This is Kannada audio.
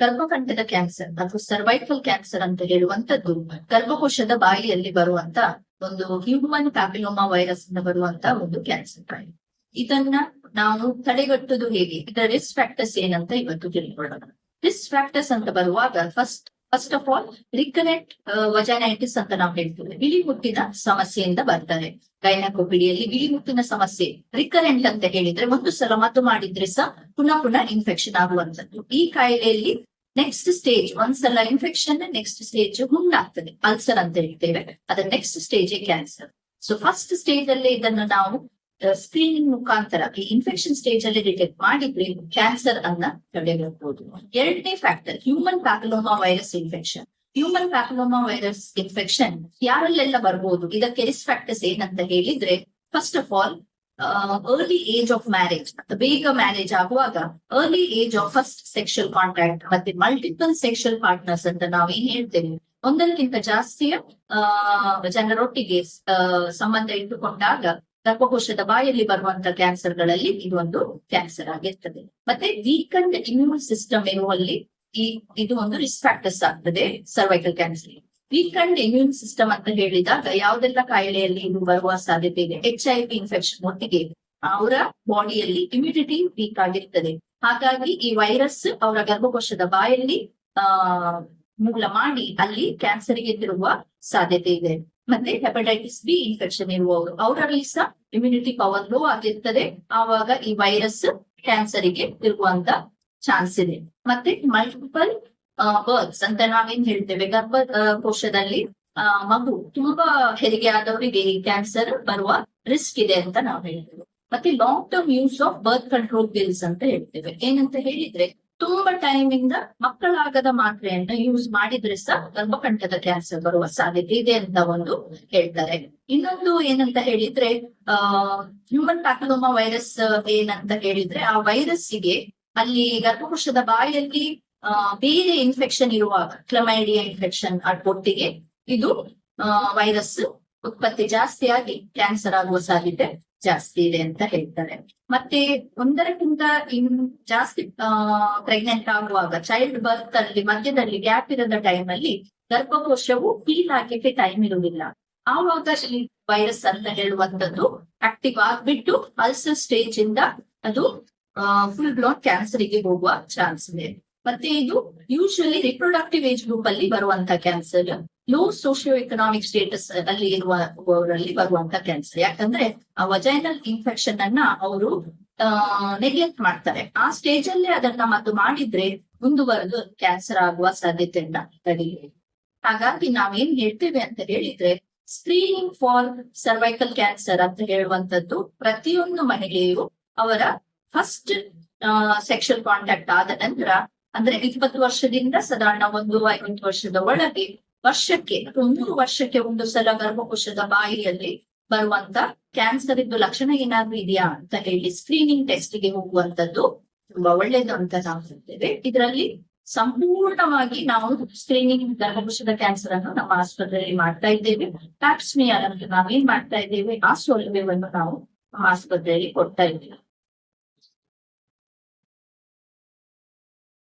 ಗರ್ಭಕಂಠದ ಕ್ಯಾನ್ಸರ್ ಅಥವಾ ಸರ್ವೈಕಲ್ ಕ್ಯಾನ್ಸರ್ ಅಂತ ಹೇಳುವಂತದ್ದು ಗರ್ಭಕೋಶದ ಬಾಯಿಯಲ್ಲಿ ಬರುವಂತ ಒಂದು ಹ್ಯೂಮನ್ ಪ್ಯಾಪಿಲೋಮಾ ವೈರಸ್ ಇಂದ ಬರುವಂತ ಒಂದು ಕ್ಯಾನ್ಸರ್ ಕಾಯಿಲೆ ಇದನ್ನ ನಾವು ತಡೆಗಟ್ಟುದು ಹೇಗೆ? ಇದರ ರಿಸ್ಕ್ ಫ್ಯಾಕ್ಟರ್ಸ್ ಏನಂತ ಇವತ್ತು ತಿಳ್ಕೊಳ್ಳೋಣ. ರಿಸ್ಕ್ ಫ್ಯಾಕ್ಟರ್ಸ್ ಅಂತ ಬರುವಾಗ first first of all recurrent vaginitis ಅಂತ ನಾವು ಹೇಳ್ತೇವೆ. ಬಿಳಿ ಮುಟ್ಟಿನ ಸಮಸ್ಯೆಯಿಂದ ಬರ್ತಾರೆ ಗೈನಕೋಪಿಡಿಯಲ್ಲಿ ಬಿಳಿ ಮುಟ್ಟಿನ ಸಮಸ್ಯೆ. ರಿಕರೆಂಟ್ ಅಂತ ಹೇಳಿದ್ರೆ ಒಂದು ಸಲ ಮದ್ದು ಮಾಡಿದ್ರೆ ಸಹ ಪುನಃ ಪುನಃ ಇನ್ಫೆಕ್ಷನ್ ಆಗುವಂತದ್ದು ಈ ಕಾಯಿಲೆಯಲ್ಲಿ ನೆಕ್ಸ್ಟ್ ಸ್ಟೇಜ್ ಒಂದ್ಸಲ ಇನ್ಫೆಕ್ಷನ್ ನೆಕ್ಸ್ಟ್ ಸ್ಟೇಜ್ ಹುಣ್ಣಾಗ್ತದೆ ಅಲ್ಸರ್ ಅಂತ ಹೇಳ್ತೇವೆ. ಅದರ next stage cancer so first stage ಅಲ್ಲಿ ಇದನ್ನು ನಾವು ಸ್ಕ್ರೀನಿಂಗ್ ಮುಖಾಂತರ ಈ ಇನ್ಫೆಕ್ಷನ್ ಸ್ಟೇಜ್ ಅಲ್ಲಿ ಡಿಟೆಕ್ಟ್ ಮಾಡಿದ್ರೆ ಕ್ಯಾನ್ಸರ್ ಅನ್ನ ತಡೆಗಟ್ಟಬಹುದು ಎರಡನೇ factor human papilloma virus infection human papilloma virus infection ಯಾರಲ್ಲೆಲ್ಲ ಬರ್ಬೋದು? ಇದಕ್ಕೆ ರಿಸ್ಕ್ ಫ್ಯಾಕ್ಟರ್ಸ್ ಏನಂತ ಹೇಳಿದ್ರೆ first of all early age of marriage ಬೇಗ ಮ್ಯಾರೇಜ್ ಆಗುವಾಗ early age of first sexual contact ಮತ್ತೆ ಮಲ್ಟಿಪಲ್ ಸೆಕ್ಷುಯಲ್ ಪಾರ್ಟ್ನರ್ಸ್ ಅಂತ ನಾವು ಏನ್ ಹೇಳ್ತೇವೆ? ಒಂದಕ್ಕಿಂತ ಜಾಸ್ತಿಯ ಜನರೊಟ್ಟಿಗೆ ಸಂಬಂಧ ಇಟ್ಟುಕೊಂಡಾಗ ಗರ್ಭಕೋಶದ ಬಾಯಲ್ಲಿ ಬರುವಂತ ಕ್ಯಾನ್ಸರ್ಗಳಲ್ಲಿ ಇದು ಒಂದು ಕ್ಯಾನ್ಸರ್ ಆಗಿರ್ತದೆ. ಮತ್ತೆ ವೀಕಂಡ್ ಇಮ್ಯೂನ್ ಸಿಸ್ಟಮ್ ಇರುವಲ್ಲಿ ಈ, ಇದು ಒಂದು ರಿಸ್ಕ್ ಫ್ಯಾಕ್ಟರ್ಸ್ ಆಗ್ತದೆ cervical cancer weakened immune system ಅಂತ ಹೇಳಿದಾಗ ಯಾವುದೆಲ್ಲ ಕಾಯಿಲೆಯಲ್ಲಿ ಇದು ಬರುವ ಸಾಧ್ಯತೆ ಇದೆ? ಎಚ್ ಐ ವಿ ಇನ್ಫೆಕ್ಷನ್ ಒಟ್ಟಿಗೆ ಅವರ ಬಾಡಿಯಲ್ಲಿ ಇಮ್ಯುನಿಟಿ ವೀಕ್ ಆಗಿರ್ತದೆ. ಹಾಗಾಗಿ ಈ ವೈರಸ್ ಅವರ ಗರ್ಭಕೋಶದ ಬಾಯಲ್ಲಿ, ಆ ಮೂಲ ಮಾಡಿ ಅಲ್ಲಿ ಕ್ಯಾನ್ಸರ್ಗೆ ತಿರುವ ಸಾಧ್ಯತೆ ಇದೆ. ಮತ್ತೆ ಹೆಪಟೈಟಿಸ್ ಬಿ ಇನ್ಫೆಕ್ಷನ್ ಇರುವವರು. ಅವರಲ್ಲಿ ಸಹ ಇಮ್ಯುನಿಟಿ ಪವರ್ ಲೋ ಆಗಿರ್ತದೆ. ಆವಾಗ ಈ ವೈರಸ್ ಕ್ಯಾನ್ಸರ್ಗೆ ಇರುವಂತ ಚಾನ್ಸ್ ಇದೆ. ಮತ್ತೆ ಮಲ್ಟಿಪಲ್ ಬರ್ಡ್ಸ್ ಅಂತ ನಾವೇನ್ ಹೇಳ್ತೇವೆ. ಗರ್ಭ ಕೋಶದಲ್ಲಿ ಮಗು ತುಂಬಾ ಹೆರಿಗೆ ಆದವರಿಗೆ ಕ್ಯಾನ್ಸರ್ ಬರುವ ರಿಸ್ಕ್ ಇದೆ ಅಂತ ನಾವು ಹೇಳ್ತೇವೆ. ಮತ್ತೆ long term use of birth control pills ಅಂತ ಹೇಳ್ತೇವೆ. ಏನಂತ ಹೇಳಿದ್ರೆ ತುಂಬಾ ಟೈಮ್ ಇಂದ ಮಕ್ಕಳಾಗದ ಮಾತ್ರೆಯನ್ನ ಯೂಸ್ ಮಾಡಿದ್ರೆ ಸಹ ಗರ್ಭಕಂಠದ ಕ್ಯಾನ್ಸರ್ ಬರುವ ಸಾಧ್ಯತೆ ಇದೆ ಅಂತ ಒಂದು ಹೇಳ್ತಾರೆ. ಇನ್ನೊಂದು ಏನಂತ ಹೇಳಿದ್ರೆ, ಆ ಹ್ಯೂಮನ್ ಪ್ಯಾಪಿಲೋಮಾ ವೈರಸ್ ಏನಂತ ಹೇಳಿದ್ರೆ ಆ ವೈರಸ್ಸಿಗೆ ಅಲ್ಲಿ ಗರ್ಭಕೋಶದ ಬಾಯಲ್ಲಿ ಬೇರೆ ಇನ್ಫೆಕ್ಷನ್ ಇರುವಾಗ ಕ್ಲಮೈಡಿಯಾ ಇನ್ಫೆಕ್ಷನ್ ಒಟ್ಟಿಗೆ ಇದು ವೈರಸ್ ಉತ್ಪತ್ತಿ ಜಾಸ್ತಿಯಾಗಿ ಕ್ಯಾನ್ಸರ್ ಆಗುವ ಸಾಧ್ಯತೆ ಜಾಸ್ತಿ ಇದೆ ಅಂತ ಹೇಳ್ತಾರೆ. ಮತ್ತೆ ಒಂದರಕ್ಕಿಂತ ಇನ್ ಜಾಸ್ತಿ ಪ್ರೆಗ್ನೆಂಟ್ ಆಗುವಾಗ ಚೈಲ್ಡ್ ಬರ್ತ್ ಅಲ್ಲಿ, ಮಧ್ಯದಲ್ಲಿ ಗ್ಯಾಪ್ ಇರದ ಟೈಮ್ ಅಲ್ಲಿ ಗರ್ಭಕೋಶವು ಫೀಲ್ ಹಾಕಕ್ಕೆ ಟೈಮ್ ಇರುವುದಿಲ್ಲ. ಆವಾಗ ಈ ವೈರಸ್ ಅಂತ ಹೇಳುವಂತದ್ದು ಆಕ್ಟಿವ್ ಆಗ್ಬಿಟ್ಟು ಅಲ್ಸರ್ ಸ್ಟೇಜ್ ಇಂದ ಅದು ಫುಲ್ ಬ್ಲೋನ್ ಕ್ಯಾನ್ಸರ್ಗೆ ಹೋಗುವ ಚಾನ್ಸ್ ಇದೆ. ಮತ್ತೆ ಇದು ಯೂಶಲಿ ರಿಪ್ರೊಡಕ್ಟಿವ್ ಏಜ್ ಗ್ರೂಪ್ ಅಲ್ಲಿ ಬರುವಂತ cancer low socio economic status ಅಲ್ಲಿ ಇರುವವರಲ್ಲಿ ಬರುವಂತ ಕ್ಯಾನ್ಸರ್ ಯಾಕಂದ್ರೆ ಆ ವಜೈನಲ್ ಇನ್ಫೆಕ್ಷನ್ ಅನ್ನ ಅವರು ನೆಗ್ಲೆಕ್ಟ್ ಮಾಡ್ತಾರೆ. ಆ ಸ್ಟೇಜ್ ಅಲ್ಲೇ ಅದನ್ನ ಮದ್ದು ಮಾಡಿದ್ರೆ ಮುಂದುವರೆದು ಕ್ಯಾನ್ಸರ್ ಆಗುವ ಸಾಧ್ಯತೆ ತಡೆಯಿರಿ ಹಾಗಾಗಿ ನಾವೇನ್ ಹೇಳ್ತೇವೆ ಅಂತ ಹೇಳಿದ್ರೆ ಸ್ಕ್ರೀನಿಂಗ್ ಫಾರ್ ಸರ್ವೈಕಲ್ ಕ್ಯಾನ್ಸರ್ ಅಂತ ಹೇಳುವಂತದ್ದು ಪ್ರತಿಯೊಂದು ಮಹಿಳೆಯು ಅವರ ಫಸ್ಟ್ ಸೆಕ್ಷುಯಲ್ ಕಾಂಟ್ಯಾಕ್ಟ್ ಆದ ನಂತರ, ಅಂದ್ರೆ ಇಪ್ಪತ್ತು ವರ್ಷದಿಂದ ಸಾಧಾರಣ ಒಂದು ಐವತ್ತು ವರ್ಷದ ಒಳಗೆ ವರ್ಷಕ್ಕೆ ಒಂದು ವರ್ಷಕ್ಕೆ ಒಂದು ಸಲ ಗರ್ಭಕೋಶದ ಬಾಯಿಯಲ್ಲಿ ಬರುವಂತ ಕ್ಯಾನ್ಸರ್ ಇದ್ದು ಲಕ್ಷಣ ಏನಾದ್ರೂ ಇದೆಯಾ ಅಂತ ಹೇಳಿ ಸ್ಕ್ರೀನಿಂಗ್ ಟೆಸ್ಟ್ಗೆ ಹೋಗುವಂತದ್ದು ತುಂಬಾ ಒಳ್ಳೇದು ಅಂತ ನಾವು ಹೇಳ್ತೇವೆ. ಇದರಲ್ಲಿ ಸಂಪೂರ್ಣವಾಗಿ ನಾವು ಸ್ಕ್ರೀನಿಂಗ್ ಗರ್ಭಕೋಶದ ಕ್ಯಾನ್ಸರ್ ಅನ್ನು ನಮ್ಮ ಆಸ್ಪತ್ರೆಯಲ್ಲಿ ಮಾಡ್ತಾ ಇದ್ದೇವೆ. ಪ್ಯಾಪ್ಸ್ಮಿಯರ್ ಅಂತ ನಾವೇನ್ ಮಾಡ್ತಾ ಇದ್ದೇವೆ? ಆ ಸೌಲಭ್ಯವನ್ನು ನಾವು ಆಸ್ಪತ್ರೆಯಲ್ಲಿ ಕೊಡ್ತಾ ಇದ್ದೇವೆ.